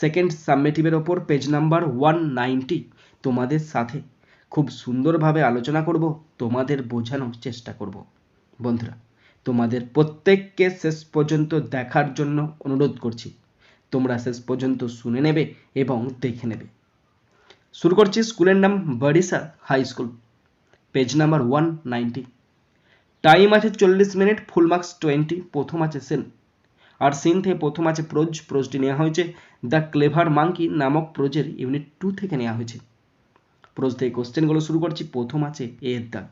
Second সাবমেটিভের ওপর page number one ninety তোমাদের সাথে। খুব সুন্দরভাবে আলোচনা করব, তোমাদের বোঝানোর চেষ্টা করব। বন্ধুরা, তোমাদের প্রত্যেককে শেষ পর্যন্ত দেখার জন্য অনুরোধ করছি। তোমরা শেষ পর্যন্ত শুনে নেবে এবং দেখে নেবে। শুরু করছি স্কুলের নাম Barisha high school. Page number one ninety. Time আছে চল্লিশ মিনিট, ফুল মার্কস টোয়েন্টি, প্রথম আছে সেন আর সিন থেকে প্রথম আছে প্রোজ, প্রোজটি নেওয়া হয়েছে। দ্য ক্লেভার মাঙ্কি নামক প্রোজের ইউনিট টু থেকে নেওয়া হয়েছে। প্রোজ থেকে কোশ্চেনগুলো শুরু করছি, প্রথম আছে এ এর দাগ।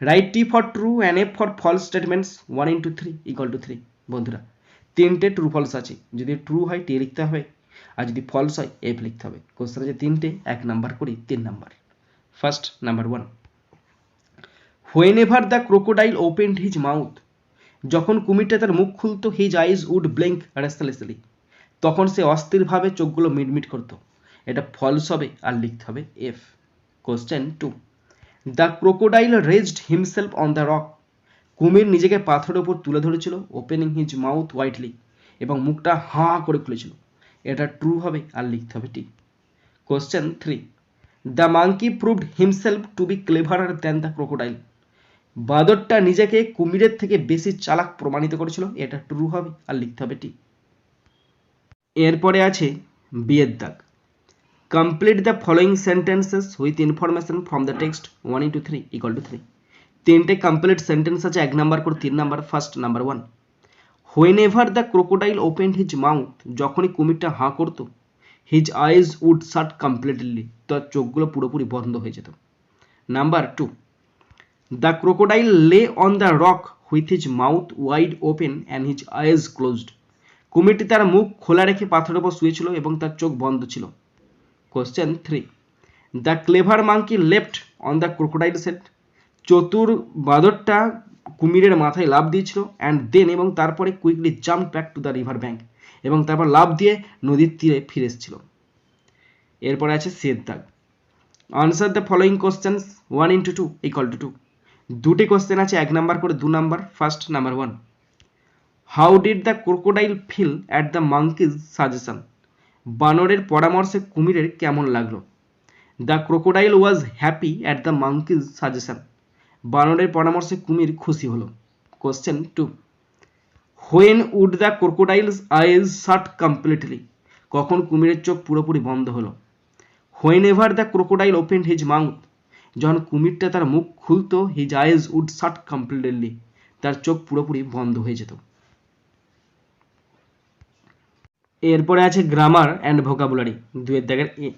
Write T for true and F for false statements, one into three equal to three. বন্ধুরা, তিনটে ট্রু ফলস আছে। যদি ট্রু হয়, টি লিখতে হবে। আর যদি ফলস হয়, এফ লিখতে হবে। কোশ্চেন আছে তিনটে, এক নাম্বার করি, তিন number. First, number one. Whenever the crocodile opened his mouth যখন কুমিরটা তার মুখ খুলতো his eyes would blink restlessly তখন সে অস্থিরভাবে চোখগুলো মিটমিট করতো। এটা ফলস হবে আর লিখতে হবে F question two the crocodile raised himself on the rock কুমির নিজেকে পাথরের উপর তুলে ধরেছিল ওপেনিং হিজ মাউথ হোয়াইটলি এবং মুখটা হাঁ করে খুলেছিল। এটা ট্রু হবে আর লিখতে হবে T question three the monkey proved himself to be cleverer than the crocodile বাদরটা নিজেকে কুমিরের থেকে বেশি চালাক প্রমাণিত করেছিল। এটা ট্রু হবে আর লিখতে হবে টি এরপরে আছে বিয়ের দাগ। Complete the following sentences with information from the text one into three equal to three তিনটে কমপ্লিট সেন্টেন্স আছে, এক নাম্বার করে তিন number first number one whenever the crocodile open his mouth যখনই কুমিরটা হাঁ করতো his eyes would shut completely তার চোখগুলো পুরোপুরি বন্ধ হয়ে যেত। Number two the crocodile lay on the rock with his mouth wide open and his eyes closed কুমিরটি তার মুখ খোলা রেখে পাথরের উপর শুয়েছিল এবং তার চোখ বন্ধ ছিল। Question three the clever monkey left on the crocodile set চতুর বাদরটা কুমিরের মাথায় লাভ দিয়েছিল অ্যান্ড দেন এবং তারপরে quickly jump back to the river bank এবং তারপর লাভ দিয়ে নদীর তীরে ফিরে এসেছিল। এরপরে আছে সেদ দাগ answer the following questions one into two equal to two দুটি কোশ্চেন আছে, এক নাম্বার করে দু number first number one how did the crocodile feel at the monkey's suggestion বানরের পরামর্শে কুমিরের কেমন লাগল? The crocodile was happy at the monkey's suggestion বানরের পরামর্শে কুমির খুশি হলো। Question two when would the crocodile's eyes shut completely কখন কুমিরের চোখ পুরোপুরি বন্ধ হলো? Whenever the crocodile open his mouth যখন কুমিরটা তার মুখ খুলতো his eyes would shut completely তার চোখ পুরোপুরি বন্ধ হয়ে যেত। এরপরে আছে গ্রামার অ্যান্ড ভোকাবুলারি দুয়ের দাগের A.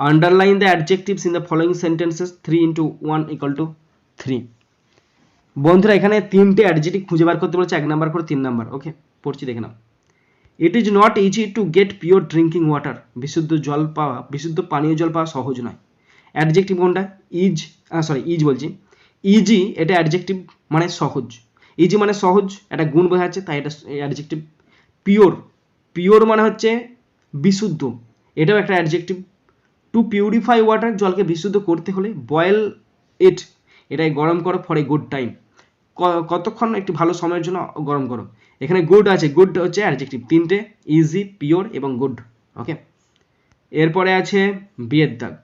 Underline the adjectives in the following sentences three into one equal to three বন্ধুরা, এখানে তিনটে অ্যাডজেক্টিভ খুঁজে বার করতে বলেছে, এক নাম্বার করে তিন নাম্বার। ওকে পড়ছি দেখে নাও। It is not easy to get pure drinking water বিশুদ্ধ জল পাওয়া, বিশুদ্ধ পানীয় জল পাওয়া সহজ নয়। অ্যাডজেক্টিভ কোনটা? ইজ সরি ইজ বলছি। ইজি এটা অ্যাডজেক্টিভ মানে সহজ। ইজি মানে সহজ একটা গুণ বোঝাচ্ছে, তাই এটা অ্যাডজেক্টিভ পিওর পিওর মানে হচ্ছে বিশুদ্ধ। এটাও একটা অ্যাডজেক্টিভ টু পিউরিফাই ওয়াটার জলকে বিশুদ্ধ করতে হলে বয়েল ইট এটাই গরম করো ফর এ গুড টাইম কতক্ষণ একটি ভালো সময়ের জন্য গরম করো। এখানে গুড আছে। গুড হচ্ছে অ্যাডজেক্টিভ তিনটে ইজি পিওর এবং গুড ওকে এরপরে আছে বিয়ের দাগ।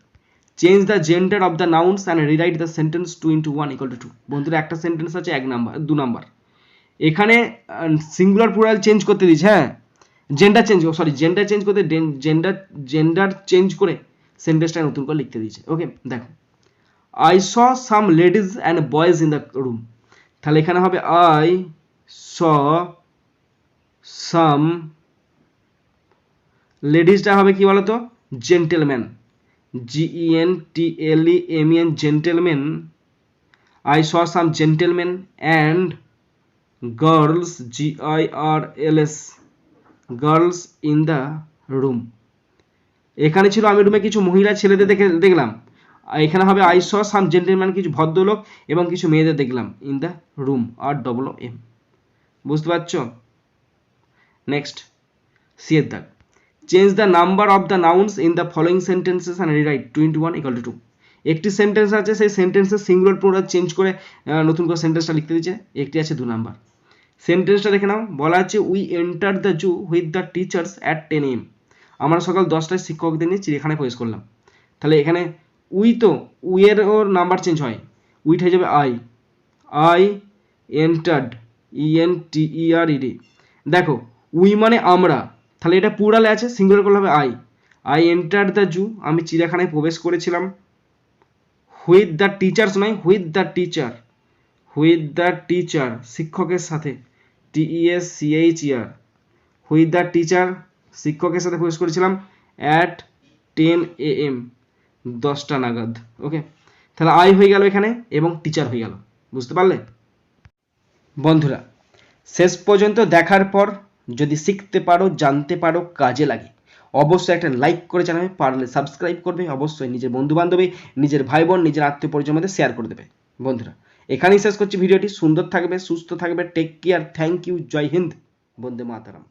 Change the gender of the nouns and rewrite the sentence two into one equal to two বন্ধুরা, একটা সেন্টেন্স আছে, এক নাম্বার দু নাম্বার এখানে সিঙ্গুলার প্লুরাল চেঞ্জ করতে দিচ্ছে হ্যাঁ? Gender change sorry gender change করতে জেন্ডার জেন্ডার চেঞ্জ করে সেন্টেন্সটা নতুন করে লিখতে দিয়েছে ওকে দেখো। I saw some ladies and boys in the room তাহলে এখানে হবে আই স সাম লেডিজটা হবে কি বলতো? Gentleman G I R L S girls in the room এখানে ছিল আমি রুমে কিছু মহিলা ছেলেদের দেখে দেখলাম। এখানে হবে আই স সাম জেন্টেলম্যান কিছু ভদ্রলোক এবং কিছু মেয়েদের দেখলাম ইন দ্য রুম আর ডবল এম বুঝতে পারছ? নেক্সট সি এর দাগ change the number of the nouns in the following sentences and write twenty one equal to two একটি সেন্টেন্স আছে, সেই সেন্টেন্সের সিঙ্গুলার পুরো চেঞ্জ করে নতুন করে সেন্টেন্সটা লিখতে দিচ্ছে একটি আছে দু নাম্বার সেন্টেন্সটা দেখে নাও। বলা আছে we enter the zoo with the teachers at ten M আমরা সকাল দশটায় শিক্ষকদের নিয়ে চিড়িয়াখানায় প্রবেশ করলাম। তাহলে এখানে উই তো উইয়ের ওর নাম্বার চেঞ্জ হয়। উইট হয়ে যাবে I I entered E N T R E D দেখো উই মানে আমরা। তাহলে এটা পুরালে আছে সিঙ্গুলার করলে হবে I I enter the zoo আমি চিড়িয়াখানায় প্রবেশ করেছিলাম। হুইথ দ্য টিচার্স নয় with the teacher with the teacher শিক্ষকের সাথে T E S C H E R with the teacher শিক্ষকের সাথে প্রবেশ করেছিলাম অ্যাট টেন এ এম দশটা নাগাদ ওকে তাহলে আই হয়ে গেল এখানে এবং টিচার হয়ে গেল, বুঝতে পারলে? বন্ধুরা, শেষ পর্যন্ত দেখার পর যদি শিখতে পারো, জানতে পারো, কাজে লাগে। অবশ্যই একটা লাইক করে জানাবে পারলে সাবস্ক্রাইব করবে, অবশ্যই নিজের বন্ধু বান্ধবী নিজের ভাই বোন নিজের আত্মীয় পরিচয় মধ্যে শেয়ার করে দেবে। বন্ধুরা, এখানেই শেষ করছি ভিডিওটি। সুন্দর থাকবে, সুস্থ থাকবে take care thank you Jai Hind, Vande Mataram.